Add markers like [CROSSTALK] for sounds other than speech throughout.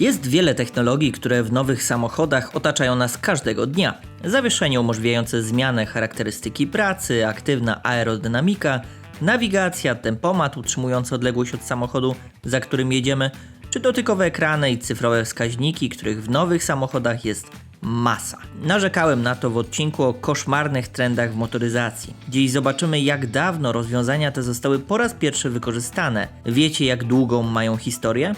Jest wiele technologii, które w nowych samochodach otaczają nas każdego dnia. Zawieszenie umożliwiające zmianę charakterystyki pracy, aktywna aerodynamika, nawigacja, tempomat utrzymujący odległość od samochodu, za którym jedziemy, czy dotykowe ekrany i cyfrowe wskaźniki, których w nowych samochodach jest masa. Narzekałem na to w odcinku o koszmarnych trendach w motoryzacji. Dziś zobaczymy, jak dawno rozwiązania te zostały po raz pierwszy wykorzystane. Wiecie, jak długą mają historię?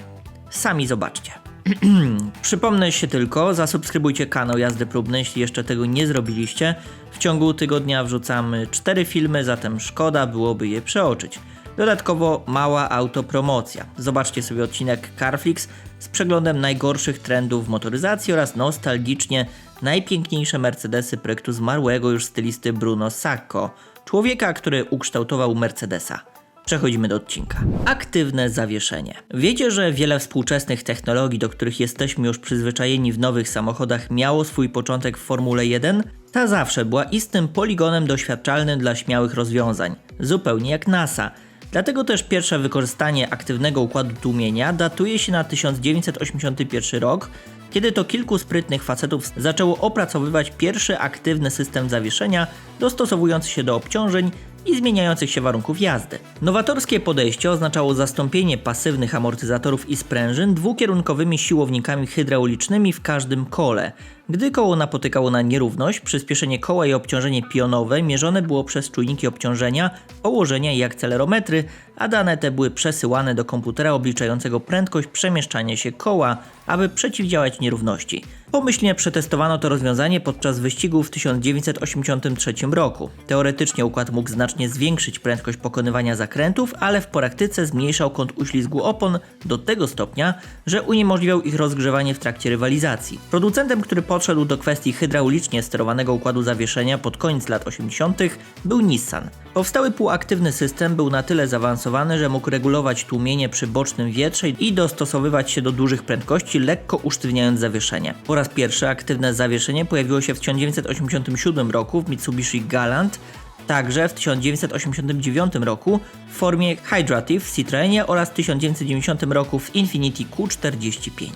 Sami zobaczcie. [CLEARS THROAT] Przypomnę się tylko, zasubskrybujcie kanał Jazdy Próbne, jeśli jeszcze tego nie zrobiliście. W ciągu tygodnia wrzucamy 4 filmy, zatem szkoda byłoby je przeoczyć. Dodatkowo mała autopromocja. Zobaczcie sobie odcinek Carflix z przeglądem najgorszych trendów w motoryzacji oraz nostalgicznie najpiękniejsze Mercedesy projektu zmarłego już stylisty Bruno Sacco, człowieka, który ukształtował Mercedesa. Przechodzimy do odcinka. Aktywne zawieszenie. Wiecie, że wiele współczesnych technologii, do których jesteśmy już przyzwyczajeni w nowych samochodach, miało swój początek w Formule 1? Ta zawsze była istym poligonem doświadczalnym dla śmiałych rozwiązań, zupełnie jak NASA. Dlatego też pierwsze wykorzystanie aktywnego układu tłumienia datuje się na 1981 rok, kiedy to kilku sprytnych facetów zaczęło opracowywać pierwszy aktywny system zawieszenia dostosowujący się do obciążeń i zmieniających się warunków jazdy. Nowatorskie podejście oznaczało zastąpienie pasywnych amortyzatorów i sprężyn dwukierunkowymi siłownikami hydraulicznymi w każdym kole. Gdy koło napotykało na nierówność, przyspieszenie koła i obciążenie pionowe mierzone było przez czujniki obciążenia, położenia i akcelerometry, a dane te były przesyłane do komputera obliczającego prędkość przemieszczania się koła, aby przeciwdziałać nierówności. Pomyślnie przetestowano to rozwiązanie podczas wyścigu w 1983 roku. Teoretycznie układ mógł znacznie zwiększyć prędkość pokonywania zakrętów, ale w praktyce zmniejszał kąt uślizgu opon do tego stopnia, że uniemożliwiał ich rozgrzewanie w trakcie rywalizacji. Producentem, który podszedł do kwestii hydraulicznie sterowanego układu zawieszenia pod koniec lat 80. był Nissan. Powstały półaktywny system był na tyle zaawansowany, że mógł regulować tłumienie przy bocznym wietrze i dostosowywać się do dużych prędkości, lekko usztywniając zawieszenie. Po raz pierwszy aktywne zawieszenie pojawiło się w 1987 roku w Mitsubishi Galant, także w 1989 roku w formie Hydrative w Citroenie oraz w 1990 roku w Infiniti Q45.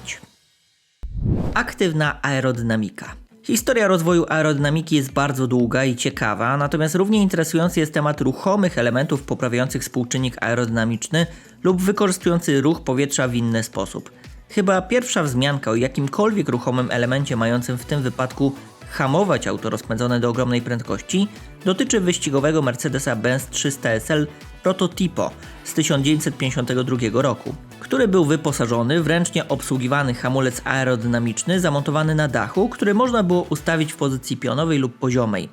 Aktywna aerodynamika. Historia rozwoju aerodynamiki jest bardzo długa i ciekawa, natomiast równie interesujący jest temat ruchomych elementów poprawiających współczynnik aerodynamiczny lub wykorzystujący ruch powietrza w inny sposób. Chyba pierwsza wzmianka o jakimkolwiek ruchomym elemencie mającym w tym wypadku hamować auto rozpędzone do ogromnej prędkości dotyczy wyścigowego Mercedesa-Benz 300 SL Prototipo z 1952 roku, który był wyposażony w ręcznie obsługiwany hamulec aerodynamiczny zamontowany na dachu, który można było ustawić w pozycji pionowej lub poziomej.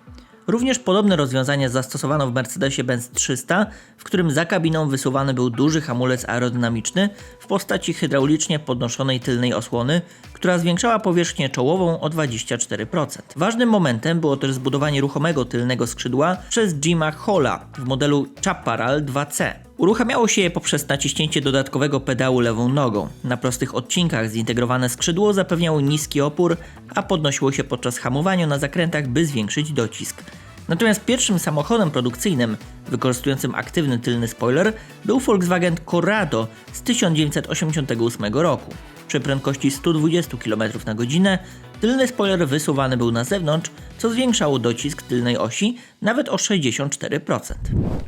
Również podobne rozwiązanie zastosowano w Mercedesie-Benz 300, w którym za kabiną wysuwany był duży hamulec aerodynamiczny w postaci hydraulicznie podnoszonej tylnej osłony, która zwiększała powierzchnię czołową o 24%. Ważnym momentem było też zbudowanie ruchomego tylnego skrzydła przez Jima Holla w modelu Chaparral 2C. Uruchamiało się je poprzez naciśnięcie dodatkowego pedału lewą nogą. Na prostych odcinkach zintegrowane skrzydło zapewniało niski opór, a podnosiło się podczas hamowania na zakrętach, by zwiększyć docisk. Natomiast pierwszym samochodem produkcyjnym wykorzystującym aktywny tylny spoiler był Volkswagen Corrado z 1988 roku. Przy prędkości 120 km na godzinę tylny spoiler wysuwany był na zewnątrz, co zwiększało docisk tylnej osi nawet o 64%.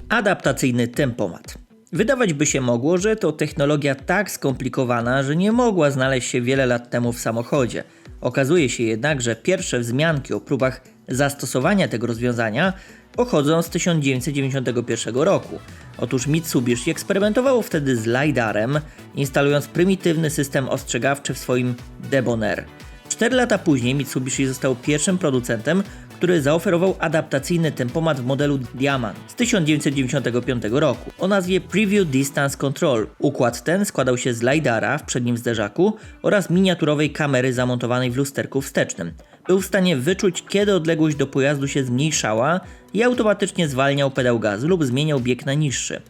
Adaptacyjny tempomat. Wydawać by się mogło, że to technologia tak skomplikowana, że nie mogła znaleźć się wiele lat temu w samochodzie. Okazuje się jednak, że pierwsze wzmianki o próbach zastosowania tego rozwiązania pochodzą z 1991 roku. Otóż Mitsubishi eksperymentowało wtedy z LiDARem, instalując prymitywny system ostrzegawczy w swoim Debonair. Cztery lata później Mitsubishi został pierwszym producentem, który zaoferował adaptacyjny tempomat w modelu Diamant z 1995 roku o nazwie Preview Distance Control. Układ ten składał się z LiDARa w przednim zderzaku oraz miniaturowej kamery zamontowanej w lusterku wstecznym. Był w stanie wyczuć, kiedy odległość do pojazdu się zmniejszała i automatycznie zwalniał pedał gazu lub zmieniał bieg na niższy.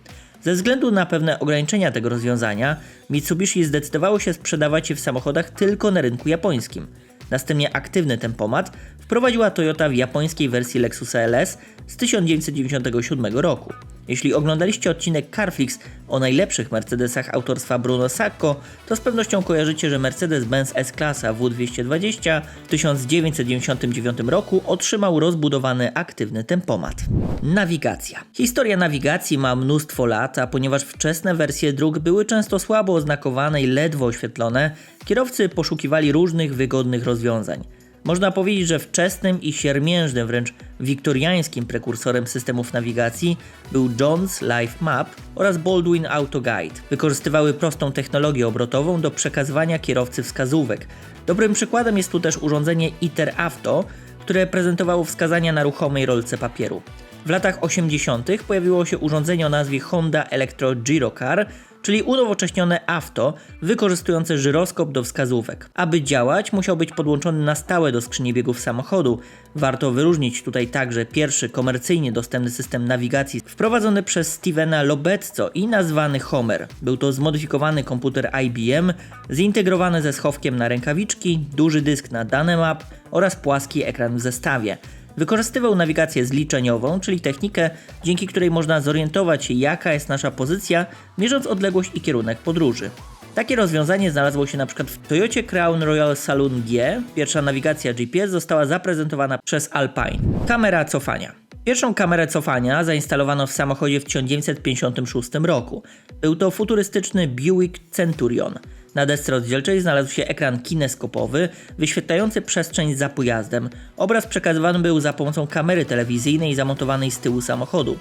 Ze względu na pewne ograniczenia tego rozwiązania, Mitsubishi zdecydowało się sprzedawać je w samochodach tylko na rynku japońskim. Następnie aktywny tempomat wprowadziła Toyota w japońskiej wersji Lexusa LS z 1997 roku. Jeśli oglądaliście odcinek Carflix o najlepszych Mercedesach autorstwa Bruno Sacco, to z pewnością kojarzycie, że Mercedes-Benz S-Klasa W220 w 1999 roku otrzymał rozbudowany aktywny tempomat. Nawigacja. Historia nawigacji ma mnóstwo lat, a ponieważ wczesne wersje dróg były często słabo oznakowane i ledwo oświetlone, kierowcy poszukiwali różnych wygodnych rozwiązań. Można powiedzieć, że wczesnym i siermiężnym, wręcz wiktoriańskim prekursorem systemów nawigacji był John's Life Map oraz Baldwin Auto Guide. Wykorzystywały prostą technologię obrotową do przekazywania kierowcy wskazówek. Dobrym przykładem jest tu też urządzenie ITER Auto, które prezentowało wskazania na ruchomej rolce papieru. W latach 80. pojawiło się urządzenie o nazwie Honda Electro Girocar, czyli unowocześnione auto wykorzystujące żyroskop do wskazówek. Aby działać, musiał być podłączony na stałe do skrzyni biegów samochodu. Warto wyróżnić tutaj także pierwszy komercyjnie dostępny system nawigacji wprowadzony przez Stevena Lobezzo i nazwany Homer. Był to zmodyfikowany komputer IBM zintegrowany ze schowkiem na rękawiczki, duży dysk na dane map oraz płaski ekran w zestawie. Wykorzystywał nawigację zliczeniową, czyli technikę, dzięki której można zorientować się, jaka jest nasza pozycja, mierząc odległość i kierunek podróży. Takie rozwiązanie znalazło się np. w Toyocie Crown Royal Saloon G. Pierwsza nawigacja GPS została zaprezentowana przez Alpine. Kamera cofania. Pierwszą kamerę cofania zainstalowano w samochodzie w 1956 roku. Był to futurystyczny Buick Centurion. Na desce rozdzielczej znalazł się ekran kineskopowy, wyświetlający przestrzeń za pojazdem. Obraz przekazywany był za pomocą kamery telewizyjnej zamontowanej z tyłu samochodu.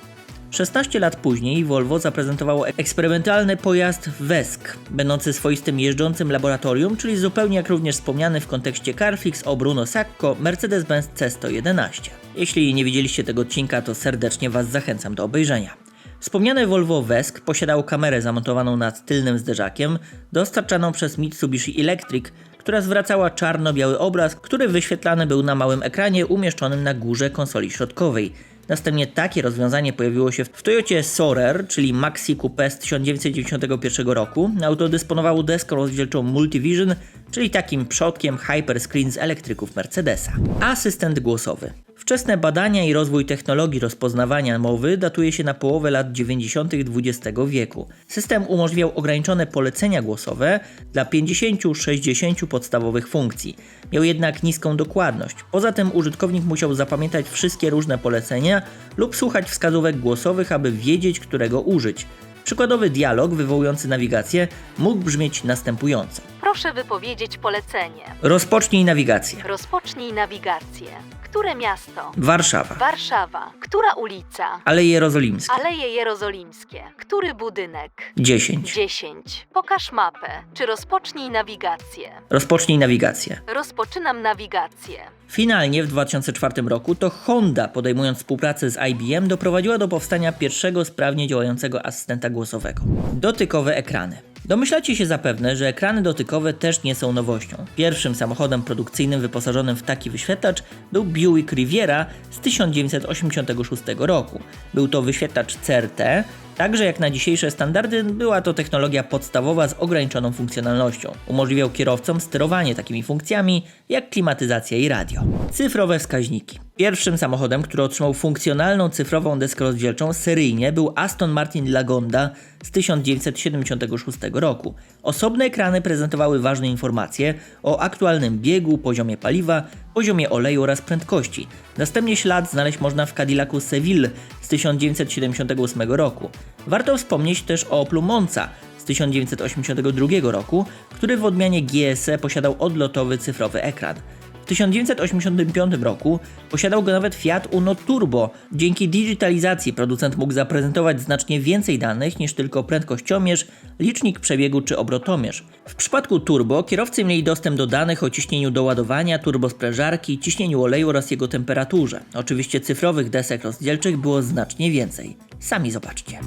16 lat później Volvo zaprezentowało eksperymentalny pojazd Wesk, będący swoistym jeżdżącym laboratorium, czyli zupełnie jak również wspomniany w kontekście Carflix o Bruno Sacco Mercedes-Benz C111. Jeśli nie widzieliście tego odcinka, to serdecznie Was zachęcam do obejrzenia. Wspomniane Volvo Wesk posiadało kamerę zamontowaną nad tylnym zderzakiem, dostarczaną przez Mitsubishi Electric, która zwracała czarno-biały obraz, który wyświetlany był na małym ekranie umieszczonym na górze konsoli środkowej. Następnie takie rozwiązanie pojawiło się w Toyocie Sorer, czyli Maxi Coupe z 1991 roku. Auto dysponowało deską rozdzielczą Multivision, czyli takim przodkiem Hyperscreen z elektryków Mercedesa. Asystent głosowy. Wczesne badania i rozwój technologii rozpoznawania mowy datuje się na połowę lat 90. XX wieku. System umożliwiał ograniczone polecenia głosowe dla 50-60 podstawowych funkcji. Miał jednak niską dokładność. Poza tym użytkownik musiał zapamiętać wszystkie różne polecenia lub słuchać wskazówek głosowych, aby wiedzieć, którego użyć. Przykładowy dialog wywołujący nawigację mógł brzmieć następująco. Proszę wypowiedzieć polecenie. Rozpocznij nawigację. Rozpocznij nawigację. Które miasto? Warszawa. Warszawa. Która ulica? Aleje Jerozolimskie. Aleje Jerozolimskie. Który budynek? 10. 10. Pokaż mapę. Czy rozpocznij nawigację? Rozpocznij nawigację. Rozpoczynam nawigację. Finalnie w 2004 roku to Honda, podejmując współpracę z IBM, doprowadziła do powstania pierwszego sprawnie działającego asystenta głosowego. Dotykowe ekrany. Domyślacie się zapewne, że ekrany dotykowe też nie są nowością. Pierwszym samochodem produkcyjnym wyposażonym w taki wyświetlacz był Buick Riviera z 1986 roku. Był to wyświetlacz CRT, Także jak na dzisiejsze standardy, była to technologia podstawowa z ograniczoną funkcjonalnością. Umożliwiał kierowcom sterowanie takimi funkcjami jak klimatyzacja i radio. Cyfrowe wskaźniki. Pierwszym samochodem, który otrzymał funkcjonalną cyfrową deskę rozdzielczą seryjnie był Aston Martin Lagonda z 1976 roku. Osobne ekrany prezentowały ważne informacje o aktualnym biegu, poziomie paliwa, poziomie oleju oraz prędkości. Następnie ślad znaleźć można w Cadillacu Seville z 1978 roku. Warto wspomnieć też o Oplu Monza z 1982 roku, który w odmianie GSE posiadał odlotowy cyfrowy ekran. W 1985 roku posiadał go nawet Fiat Uno Turbo. Dzięki digitalizacji producent mógł zaprezentować znacznie więcej danych niż tylko prędkościomierz, licznik przebiegu czy obrotomierz. W przypadku turbo kierowcy mieli dostęp do danych o ciśnieniu doładowania, turbosprężarki, ciśnieniu oleju oraz jego temperaturze. Oczywiście cyfrowych desek rozdzielczych było znacznie więcej. Sami zobaczcie.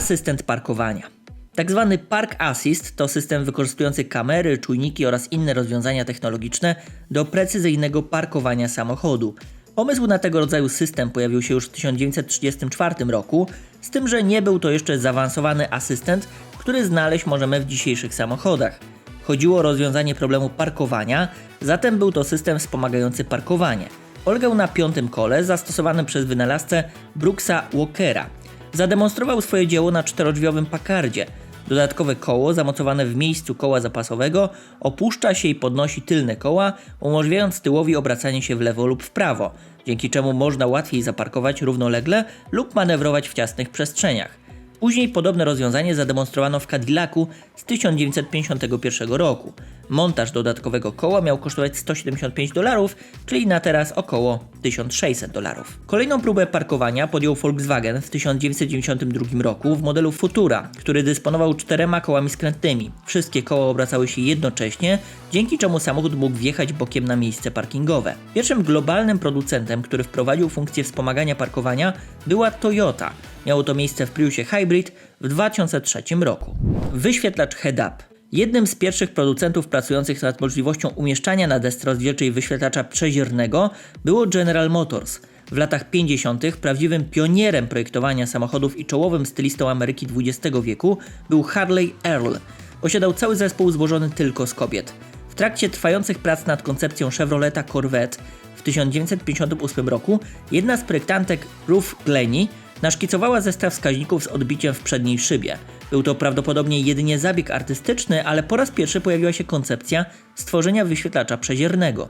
Asystent parkowania. Tak zwany Park Assist to system wykorzystujący kamery, czujniki oraz inne rozwiązania technologiczne do precyzyjnego parkowania samochodu. Pomysł na tego rodzaju system pojawił się już w 1934 roku, z tym, że nie był to jeszcze zaawansowany asystent, który znaleźć możemy w dzisiejszych samochodach. Chodziło o rozwiązanie problemu parkowania, zatem był to system wspomagający parkowanie. Polegał na piątym kole zastosowanym przez wynalazcę Brooksa Walkera. Zademonstrował swoje dzieło na czterodrzwiowym pakardzie. Dodatkowe koło zamocowane w miejscu koła zapasowego opuszcza się i podnosi tylne koła, umożliwiając tyłowi obracanie się w lewo lub w prawo, dzięki czemu można łatwiej zaparkować równolegle lub manewrować w ciasnych przestrzeniach. Później podobne rozwiązanie zademonstrowano w Cadillacu z 1951 roku. Montaż dodatkowego koła miał kosztować 175 dolarów, czyli na teraz około 1600 dolarów. Kolejną próbę parkowania podjął Volkswagen w 1992 roku w modelu Futura, który dysponował czterema kołami skrętnymi. Wszystkie koła obracały się jednocześnie, dzięki czemu samochód mógł wjechać bokiem na miejsce parkingowe. Pierwszym globalnym producentem, który wprowadził funkcję wspomagania parkowania była Toyota. Miało to miejsce w Priusie Hybrid w 2003 roku. Wyświetlacz head-up. Jednym z pierwszych producentów pracujących nad możliwością umieszczania na desce rozdzielczej wyświetlacza przeziernego było General Motors. W latach 50. prawdziwym pionierem projektowania samochodów i czołowym stylistą Ameryki XX wieku był Harley Earl. Posiadał cały zespół złożony tylko z kobiet. W trakcie trwających prac nad koncepcją Chevroleta Corvette w 1958 roku jedna z projektantek Ruth Glennie naszkicowała zestaw wskaźników z odbiciem w przedniej szybie. Był to prawdopodobnie jedynie zabieg artystyczny, ale po raz pierwszy pojawiła się koncepcja stworzenia wyświetlacza przeziernego.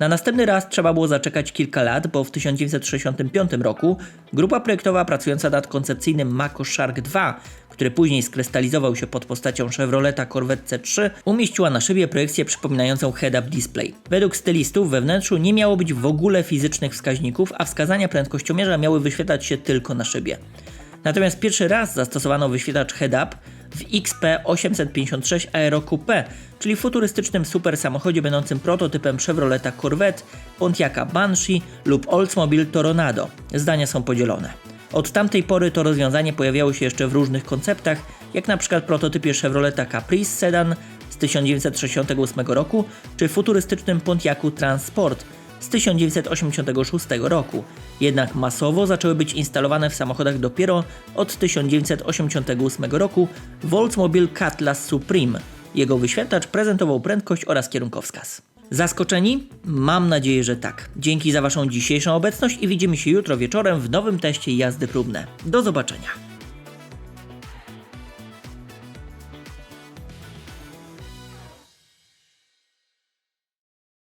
Na następny raz trzeba było zaczekać kilka lat, bo w 1965 roku grupa projektowa pracująca nad koncepcyjnym Mako Shark 2, który później skrystalizował się pod postacią Chevroleta Corvette C3, umieściła na szybie projekcję przypominającą head-up display. Według stylistów we wnętrzu nie miało być w ogóle fizycznych wskaźników, a wskazania prędkościomierza miały wyświetlać się tylko na szybie. Natomiast pierwszy raz zastosowano wyświetlacz head-up w XP856 Aero Coupe, czyli futurystycznym super samochodzie będącym prototypem Chevroleta Corvette, Pontiaca Banshee lub Oldsmobile Toronado. Zdania są podzielone. Od tamtej pory to rozwiązanie pojawiało się jeszcze w różnych konceptach, jak na przykład prototypie Chevroleta Caprice Sedan z 1968 roku, czy futurystycznym Pontiacu Transport z 1986 roku. Jednak masowo zaczęły być instalowane w samochodach dopiero od 1988 roku Oldsmobile Cutlass Supreme. Jego wyświetlacz prezentował prędkość oraz kierunkowskaz. Zaskoczeni? Mam nadzieję, że tak. Dzięki za Waszą dzisiejszą obecność i widzimy się jutro wieczorem w nowym teście jazdy próbne. Do zobaczenia.